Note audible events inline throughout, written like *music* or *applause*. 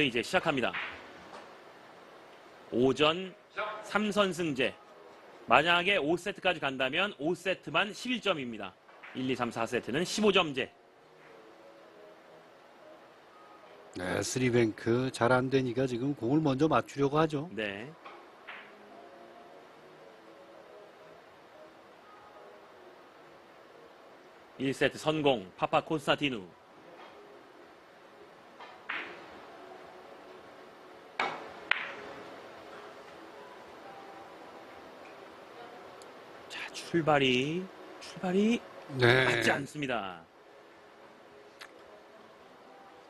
이제 시작합니다. 오전 3선승제. 만약에 5세트까지 간다면 5세트만 11점입니다. 1, 2, 3, 4세트는 15점제. 네, 쓰리뱅크 잘 안 되니까 지금 공을 먼저 맞추려고 하죠. 네. 일세트 선공 파파 콘스타티누 출발이 출발이 네. 맞지 않습니다.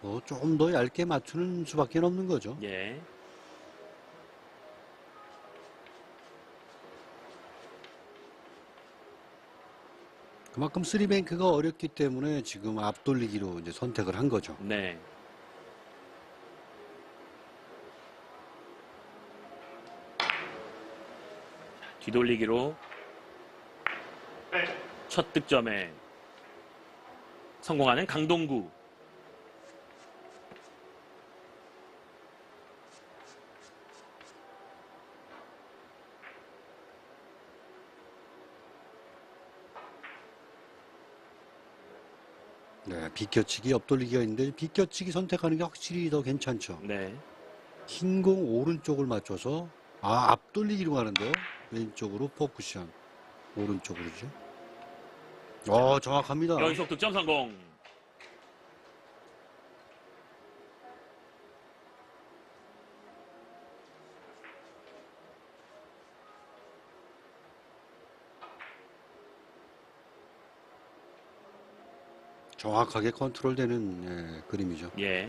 뭐좀더 얇게 맞추는 수밖에 없는 거죠. 예. 그만큼 쓰리뱅크가 어렵기 때문에 지금 앞돌리기로 이제 선택을 한 거죠. 네. 뒤돌리기로 첫 득점에 성공하는 강동구. 네, 비껴치기, 옆돌리기가 있는데 비껴치기 선택하는 게 확실히 더 괜찮죠. 네. 흰 공 오른쪽을 맞춰서 아 앞돌리기로 가는데요. 왼쪽으로 포쿠션 오른쪽으로죠. 어 정확합니다. 연속 득점 성공. 정확하게 컨트롤되는 예, 그림이죠. 예.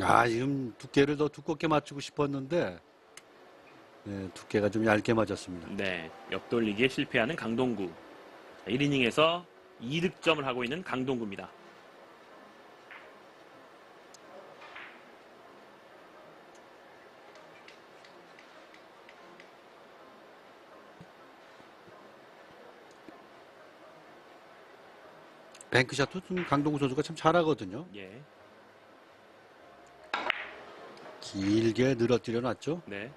아 지금 두께를 더 두껍게 맞추고 싶었는데 예, 두께가 좀 얇게 맞았습니다. 네. 옆돌리기에 실패하는 강동구. 1이닝에서 2득점을 하고 있는 강동구입니다. 뱅크샷도 좀 강동구 선수가 참 잘하거든요. 예. 길게 늘어뜨려 놨죠. 네.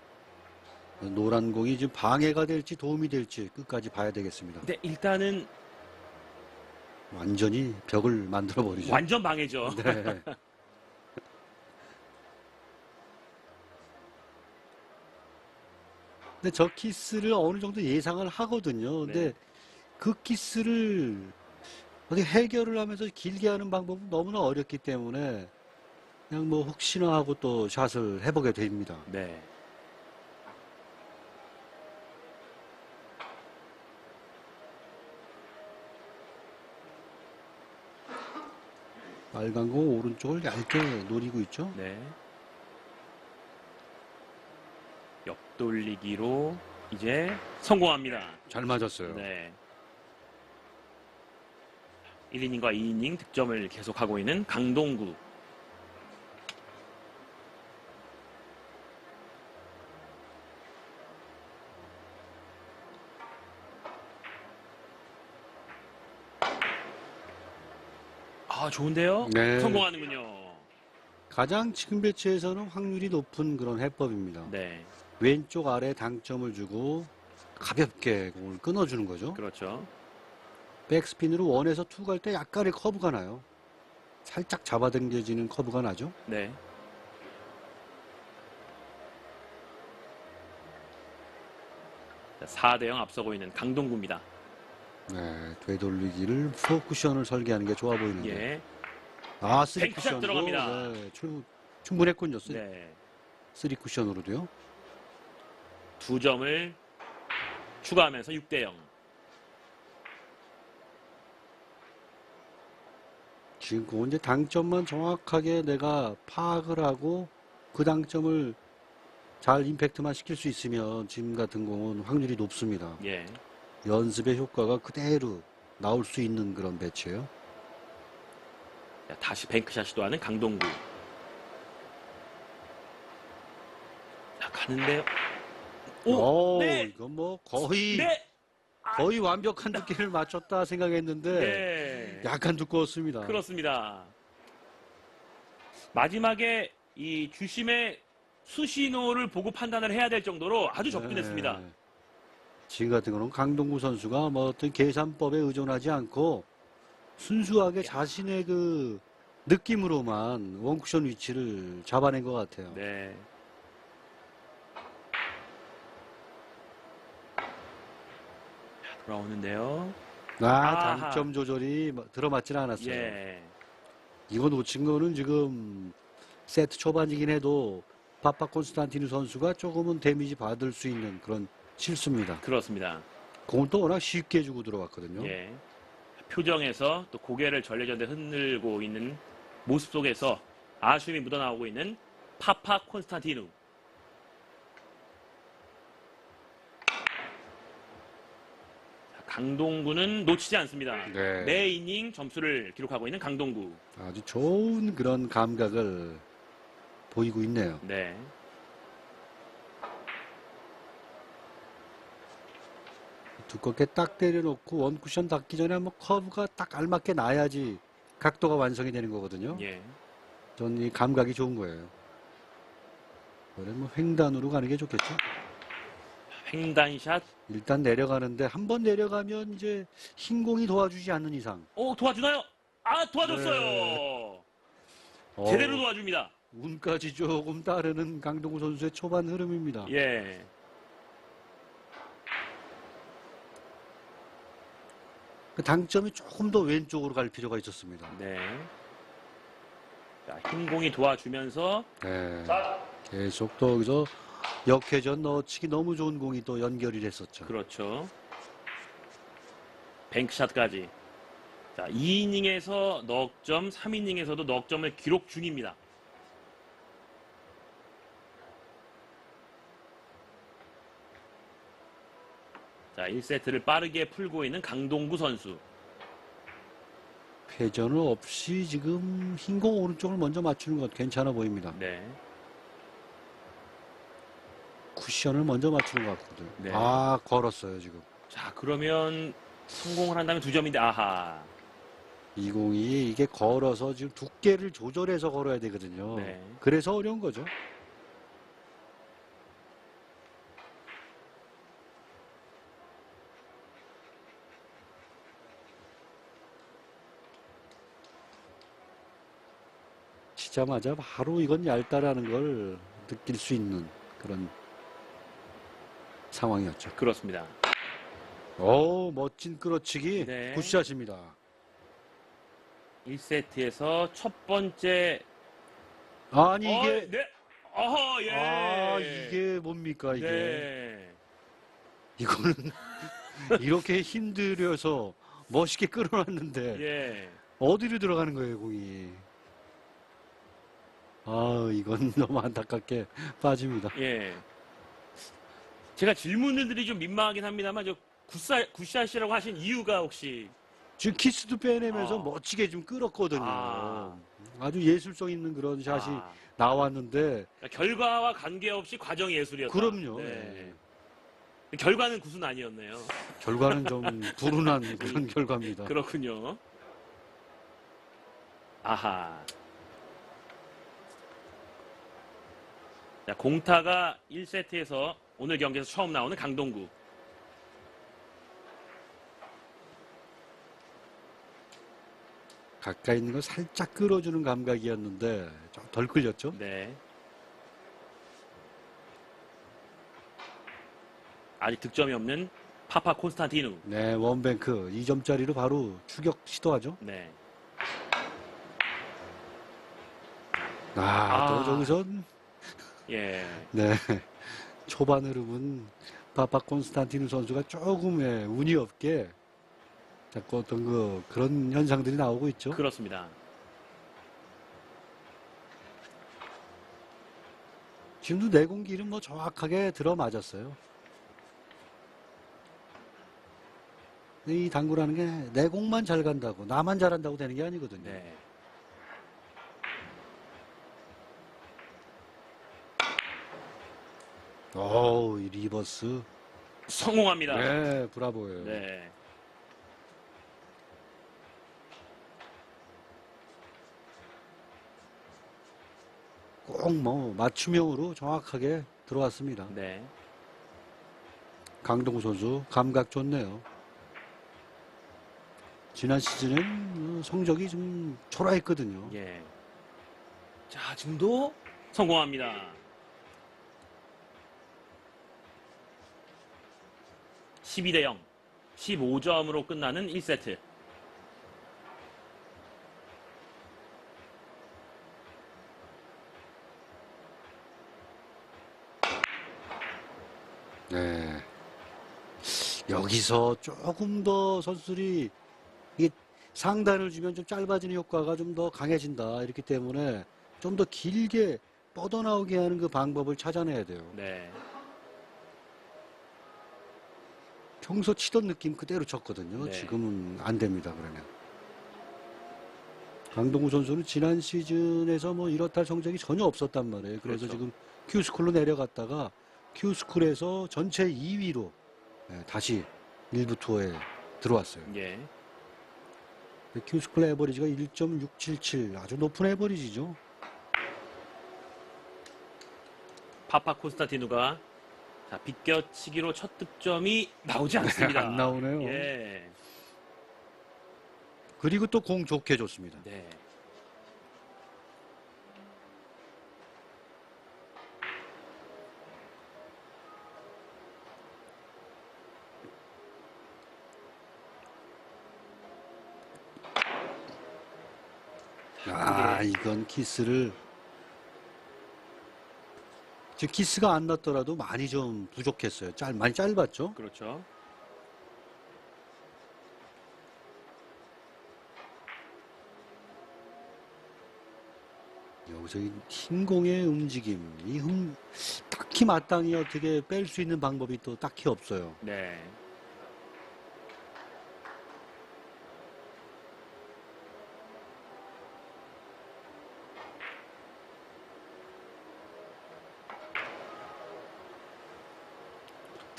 노란 공이 지금 방해가 될지 도움이 될지 끝까지 봐야 되겠습니다. 근데 일단은 완전히 벽을 만들어 버리죠. 완전 방해죠. 네. *laughs* 근데 저 키스를 어느 정도 예상을 하거든요. 근데 네. 그 키스를 어디 해결을 하면서 길게 하는 방법은 너무나 어렵기 때문에 그냥 뭐 혹시나 하고 또 샷을 해보게 됩니다. 네. 빨간 공 오른쪽을 얇게 노리고 있죠. 네. 옆돌리기로 이제 성공합니다. 잘 맞았어요. 네. 1이닝과 2이닝 득점을 계속하고 있는 강동구. 아, 좋은데요? 네. 성공하는군요. 가장 지금 배치에서는 확률이 높은 그런 해법입니다. 네, 왼쪽 아래 당점을 주고 가볍게 공을 끊어주는 거죠. 그렇죠. 백스핀으로 원에서 투 갈 때 약간의 커브가 나요. 살짝 잡아당겨지는 커브가 나죠. 네. 자, 4대0 앞서고 있는 강동구입니다. 네, 되돌리기를 포 쿠션을 설계하는 게 좋아 보이는데. 예. 아, 쓰리 쿠션으로 들어갑니다. 네, 출- 충분했군요. 쓰리, 네. 쓰리 쿠션으로도요. 두 점을 추가하면서 6대 0. 지금 그 이제 당점만 정확하게 내가 파악을 하고 그 당점을 잘 임팩트만 시킬 수 있으면 지금 같은 공은 확률이 높습니다. 예. 연습의 효과가 그대로 나올 수 있는 그런 배치예요. 자, 다시 뱅크샷 시도하는 강동구. 자, 가는데요. 오! 오, 네! 이건 뭐 거의 네! 거의 완벽한 두께를 맞췄다 생각했는데 네. 예. 약간 두꺼웠습니다. 그렇습니다. 마지막에 이 주심의 수신호를 보고 판단을 해야 될 정도로 아주 접근했습니다. 네. 지금 같은 경우는 강동구 선수가 뭐 어떤 계산법에 의존하지 않고 순수하게 자신의 그 느낌으로만 원쿠션 위치를 잡아낸 것 같아요. 네. 자, 돌아오는데요. 아, 아하. 당점 조절이 뭐 들어맞지는 않았어요. 예. 이거 놓친 거는 지금 세트 초반이긴 해도 파파 콘스탄티누 선수가 조금은 데미지 받을 수 있는 그런 실수입니다. 그렇습니다. 공을 또 워낙 쉽게 주고 들어갔거든요. 예. 표정에서 또 고개를 전래전래 흔들고 있는 모습 속에서 아쉬움이 묻어나오고 있는 파파 콘스탄티누. 자, 강동구는 놓치지 않습니다. 네. 매 이닝 점수를 기록하고 있는 강동구. 아주 좋은 그런 감각을 보이고 있네요. 네. 두껍게 딱 때려놓고 원쿠션 닿기 전에 한번 커브가 딱 알맞게 나야지 각도가 완성이 되는 거거든요. 예. 전 이 감각이 좋은 거예요. 그래 뭐 횡단으로 가는 게 좋겠죠. 횡단샷. 일단 내려가는데 한 번 내려가면 이제 흰 공이 도와주지 않는 이상 오, 도와주나요? 아, 도와줬어요. 네. 제대로 어, 도와줍니다. 운까지 조금 따르는 강동구 선수의 초반 흐름입니다. 예. 그 당점이 조금 더 왼쪽으로 갈 필요가 있었습니다. 네. 자, 흰 공이 도와주면서 네. 계속 또 여기서 역회전 넣어치기 너무 좋은 공이 또 연결이 됐었죠. 그렇죠. 뱅크샷까지. 자, 2이닝에서 넉 점, 3이닝에서도 넉 점을 기록 중입니다. 자, 1세트를 빠르게 풀고 있는 강동구 선수. 회전은 없이 지금 흰 공 오른쪽을 먼저 맞추는 것 괜찮아 보입니다. 네. 쿠션을 먼저 맞추는 것 같거든요. 네. 아 걸었어요 지금. 자, 그러면 성공을 한다면 두 점인데, 아하. 이 공이 이게 걸어서 지금 두께를 조절해서 걸어야 되거든요. 네. 그래서 어려운 거죠. 치자마자 바로 이건 얇다라는 걸 느낄 수 있는 그런 상황이었죠. 그렇습니다. 오, 멋진 끌어치기. 네. 굿샷입니다. 1세트에서 첫 번째 아니, 어, 이게, 네. 어허, 예. 아, 이게 뭡니까, 이게. 네. 이거는 *laughs* 이렇게 힘들여서 멋있게 끌어놨는데 예. 어디로 들어가는 거예요, 공이. 아, 이건 *laughs* 너무 안타깝게 빠집니다. 예. 제가 드리기 좀 민망하긴 합니다만 저 굿사, 굿샷이라고 하신 이유가 혹시 지금 키스도 빼내면서 아. 멋지게 좀 끌었거든요. 아. 아. 주 예술성 있는 그런 샷이 아, 나왔는데 그러니까 결과와 관계없이 과정이 예술이었다. 그럼요. 네. 결과는 굿은 아니었네요. 결과는 좀 *laughs* 불운한 그런 결과입니다. 그렇군요. 아하. 자, 공타가 1세트에서 오늘 경기에서 처음 나오는 강동구. 가까이 있는 거 살짝 끌어주는 감각이었는데 좀 덜 끌렸죠? 네. 아직 득점이 없는 파파 콘스탄티누. 네, 원뱅크 2점짜리로 바로 추격 시도하죠. 네. 아, 아. 또 저기선 예. 네 *laughs* 초반 흐름은 파파 콘스탄티누 선수가 조금 의 운이 없게 자꾸 어떤 그 그런 현상들이 나오고 있죠. 그렇습니다. 지금도 내공기는 뭐 정확하게 들어맞았어요. 이 당구라는 게 내공만 잘 간다고 나만 잘한다고 되는 게 아니거든요. 네. 어우, 이 리버스. 성공합니다. 네, 브라보예요. 네. 꼭 뭐 맞춤형으로 정확하게 들어왔습니다. 네. 강동 선수 감각 좋네요. 지난 시즌은 성적이 좀 초라했거든요. 예. 자, 지금도 성공합니다. (12 대 0) 15점으로 끝나는 1세트 네. 여기서 조금 더 선수들이 이게 상단을 주면 좀 짧아지는 효과가 좀 더 강해진다. 이렇기 때문에 좀 더 길게 뻗어나오게 하는 그 방법을 찾아내야 돼요. 네. 평소 치던 느낌 그대로 쳤거든요. 네. 지금은 안 됩니다. 그러면. 강동구 선수는 지난 시즌에서 뭐 이렇다 할 성적이 전혀 없었단 말이에요. 그래서 그렇죠. 지금 큐스쿨로 내려갔다가 큐스쿨에서 전체 2위로 다시 일부 투어에 들어왔어요. 예. 큐스쿨 에버리지가 1.677 아주 높은 에버리지죠. 파파 콘스타티누가 자, 비껴치기로 첫 득점이 나오지 않습니다. 안 나오네요. 예. 그리고 또 공 좋게 줬습니다. 네. 아, 이건 키스를 즉 키스가 안 났더라도 많이 좀 부족했어요. 짧 많이 짧았죠. 그렇죠. 여기서 이 흰공의 움직임, 이 흠, 딱히 마땅히 어떻게 뺄 수 있는 방법이 또 딱히 없어요. 네.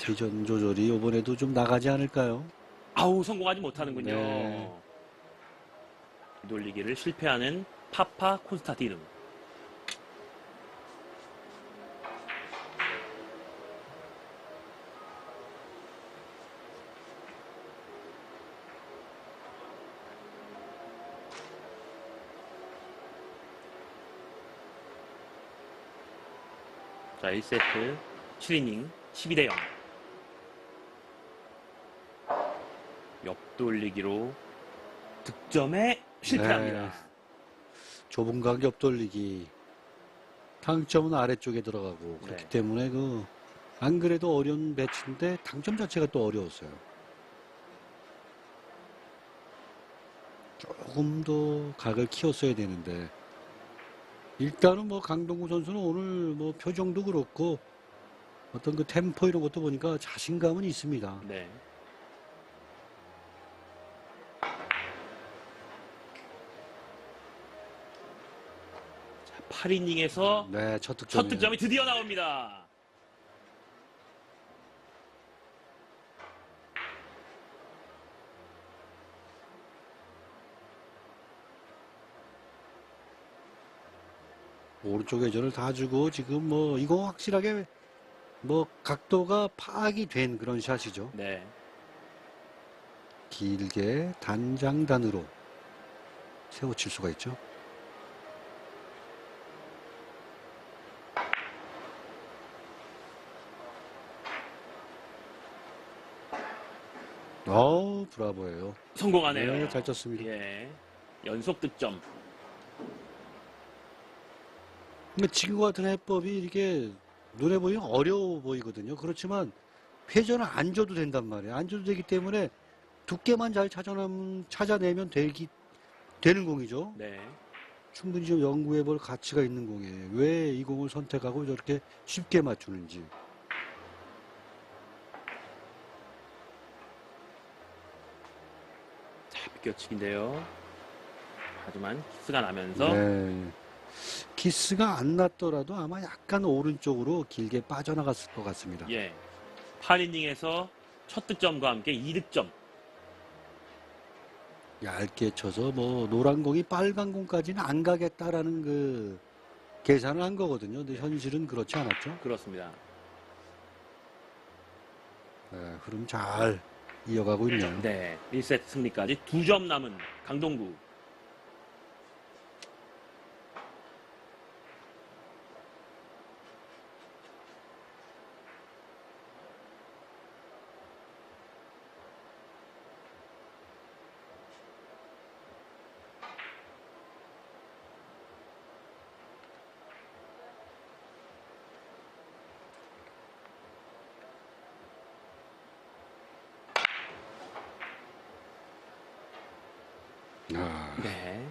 회전 조절이 이번에도 좀 나가지 않을까요? 아우 성공하지 못하는군요. 네. 돌리기를 실패하는 파파 콘스타티누. 자, 1세트 7이닝 12대 0. 옆돌리기로 득점에 실패합니다. 네. 좁은 각 옆돌리기. 당점은 아래쪽에 들어가고 그렇기 네. 때문에 그 안 그래도 어려운 배치인데 당점 자체가 또 어려웠어요. 조금 더 각을 키웠어야 되는데 일단은 뭐 강동구 선수는 오늘 뭐 표정도 그렇고 어떤 그 템포 이런 것도 보니까 자신감은 있습니다. 네. 8이닝에서 네, 첫 득점. 첫 득점이 드디어 나옵니다. 오른쪽 회전을 다 주고 지금 뭐 이거 확실하게 뭐 각도가 파악이 된 그런 샷이죠. 네. 길게 단장단으로 세워칠 수가 있죠. 어우 브라보예요. 성공하네요. 네, 잘 쳤습니다. 예. 연속 득점. 근데 지금 같은 해법이 이렇게 눈에 보이면 어려워 보이거든요. 그렇지만 회전을 안 줘도 된단 말이에요. 안 줘도 되기 때문에 두께만 잘 찾아내면, 찾아내면 되기, 되는 공이죠. 네. 충분히 좀 연구해 볼 가치가 있는 공이에요. 왜 이 공을 선택하고 저렇게 쉽게 맞추는지. 자, 비껴치기인데요. 하지만 키스가 나면서 네. 키스가 안 났더라도 아마 약간 오른쪽으로 길게 빠져나갔을 것 같습니다. 예. 8이닝에서 첫 득점과 함께 2득점. 얇게 쳐서 뭐 노란 공이 빨간 공까지는 안 가겠다라는 그 계산을 한 거거든요. 근데 현실은 그렇지 않았죠. 그렇습니다. 네, 흐름 잘 이어가고 있네요. 네. 1세트 승리까지 두 점 남은 강동구. 아, 네.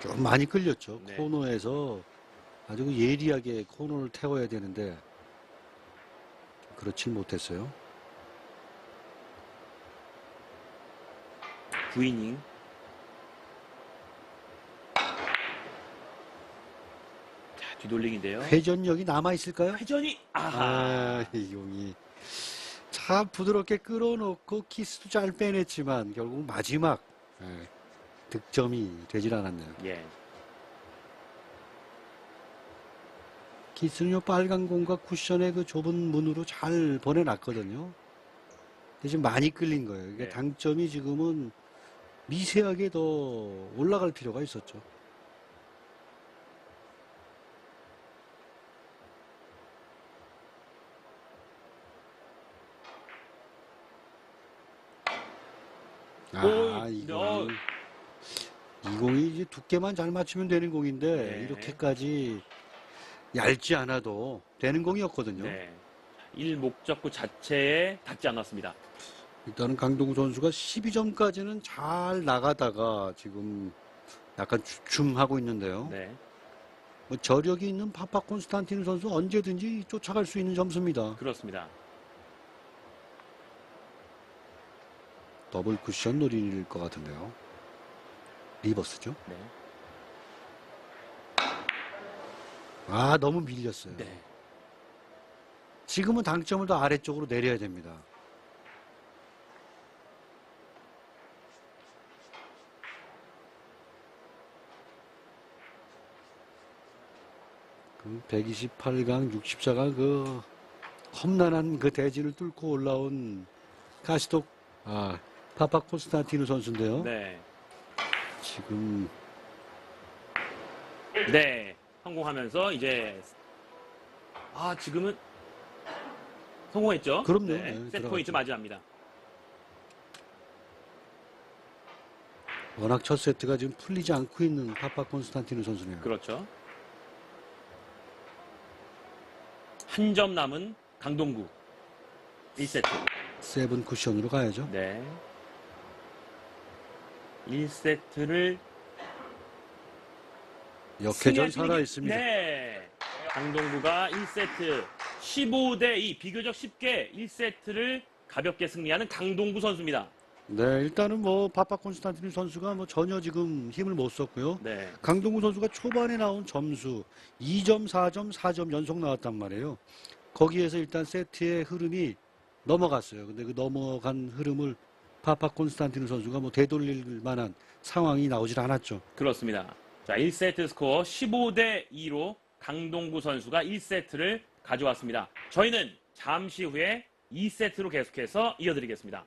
좀 많이 끌렸죠. 네. 코너에서 아주 그 예리하게 코너를 태워야 되는데 그렇지 못했어요. 9이닝. 뒤돌리기인데요. 회전력이 남아 있을까요? 회전이 아하. 아, 이공이 참 부드럽게 끌어놓고 키스도 잘 빼냈지만 결국 마지막 예, 득점이 되질 않았네요. 예. 키스는 요 빨간 공과 쿠션의 그 좁은 문으로 잘 보내놨거든요. 대신 많이 끌린 거예요. 이게 네. 당점이 지금은 미세하게 더 올라갈 필요가 있었죠. 아, 오, 이 어. 공이, 이제 두께만 잘 맞추면 되는 공인데, 네. 이렇게까지 얇지 않아도 되는 공이었거든요. 네. 1 목적구 자체에 닿지 않았습니다. 일단은 강동구 선수가 12점까지는 잘 나가다가 지금 약간 주춤하고 있는데요. 네. 뭐 저력이 있는 파파 콘스탄티누 선수 언제든지 쫓아갈 수 있는 점수입니다. 그렇습니다. 더블 쿠션 노릴 것 같은데요. 리버스죠. 네. 아 너무 밀렸어요. 네. 지금은 당점을 더 아래쪽으로 내려야 됩니다. 그 128강 64강 그 험난한 그 대지를 뚫고 올라온 가시독 아 파파 콘스탄티누 선수인데요. 네. 지금 네. 성공하면서 이제 아, 지금은 성공했죠? 그럼요. 네. 네, 세트. 포인트 맞이합니다. 워낙 첫 세트가 지금 풀리지 않고 있는 파파 콘스탄티누 선수네요. 그렇죠. 한 점 남은 강동구 1세트. 세븐 쿠션으로 가야죠. 네. 1세트를 역회전 살아 있습니다. 네. 강동구가 1세트 15대 2 비교적 쉽게 1세트를 가볍게 승리하는 강동구 선수입니다. 네, 일단은 뭐 파파 콘스탄티누 선수가 뭐 전혀 지금 힘을 못 썼고요. 네. 강동구 선수가 초반에 나온 점수 2점, 4점, 4점 연속 나왔단 말이에요. 거기에서 일단 세트의 흐름이 넘어갔어요. 근데 그 넘어간 흐름을 파파 콘스탄티누 선수가 뭐 되돌릴 만한 상황이 나오질 않았죠. 그렇습니다. 자, 1세트 스코어 15대 2로 강동구 선수가 1세트를 가져왔습니다. 저희는 잠시 후에 2세트로 계속해서 이어드리겠습니다.